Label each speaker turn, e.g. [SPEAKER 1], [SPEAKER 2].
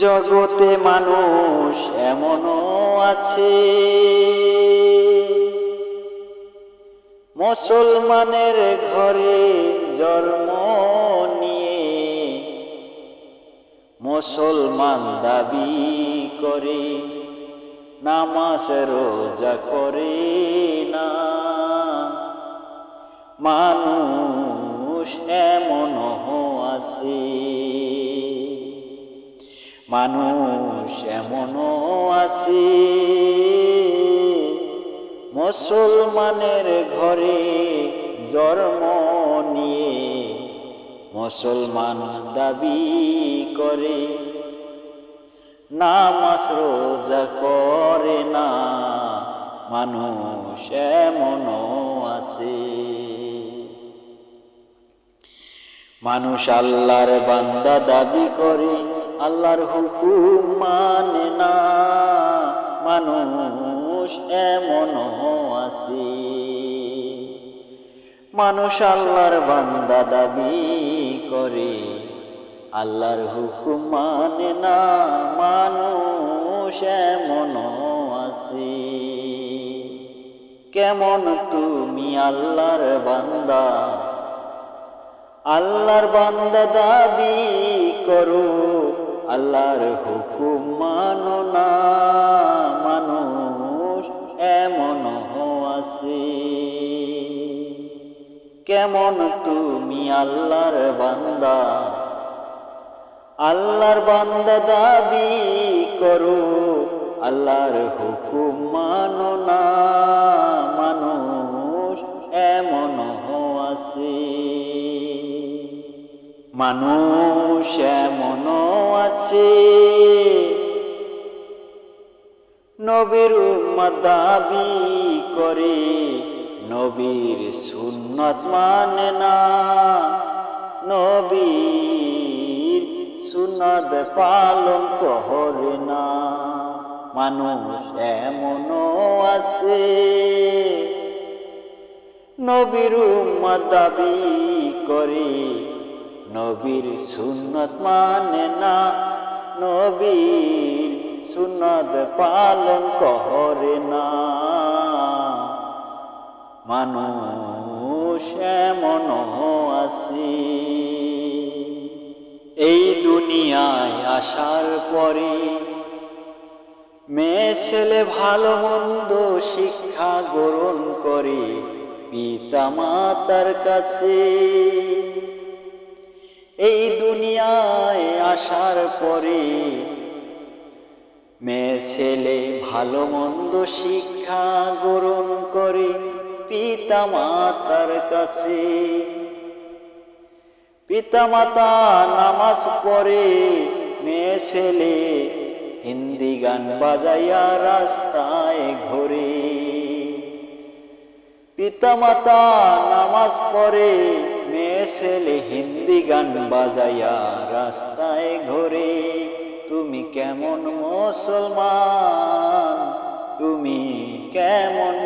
[SPEAKER 1] জগতে মানুষ এমনও আছে। মুসলমানের ঘরে জন্ম নিয়ে মুসলমান দাবি করে, নামাজ রোজা করে না। মানুষ এমনও আছে। মানুষ এমনও আছে। মুসলমানের ঘরে জন্ম নিয়ে মুসলমান দাবি করে, নামাজ রোজা করে না, মানুষ এমনও আছে। মানুষ আল্লাহর বান্দা দাবি করে আল্লাহর হুকুম মানে না। মানুষ এমনও আছে। মানুষ আল্লাহর বান্দা দাবি করে। আল্লাহর হুকুম মানে না। মানুষ এমনও আছে। কেমন তুমি আল্লাহর বান্দা? আল্লাহর বান্দা দাবি করো। আল্লাহর হুকুম মানো না, মানুষ এমন আছে কেমন তুমি আল্লাহর বান্দা? আল্লাহর বান্দা দাবি করো, আল্লাহর হুকুম মানো না। মানুষ এমনও আছে। নবীর দাবি করে, নবীর সুন্নত মানে না। নবীর সুন্নত পালন করে না। মানুষ এমনও আছে। নবীর দাবি করে নবীর সুন্নত মানে না। নবীর সুন্নত পালন করে না। মানুষ এমনও আছে। এই দুনিয়ায় আসার পরে মেয়ে, ছেলে, ভালো মন্দ শিক্ষা গ্রহণ করে পিতা মাতার কাছে এই দুনিয়ায় আসার পরে মেয়ে ছেলে ভালো মন্দ শিক্ষা গ্রহণ করে পিতা মাতার কাছে। পিতা মাতা নামাজ পড়ে, মেয়ে ছেলে হিন্দি গান বাজাইয়া রাস্তায় ঘোরে। পিতা মাতা নামাজ পড়ে মেয়ে ছেলে হিন্দি গান বাজাইয়া রাস্তায় ঘোরে। তুমি কেমন মুসলমান? তুমি কেমন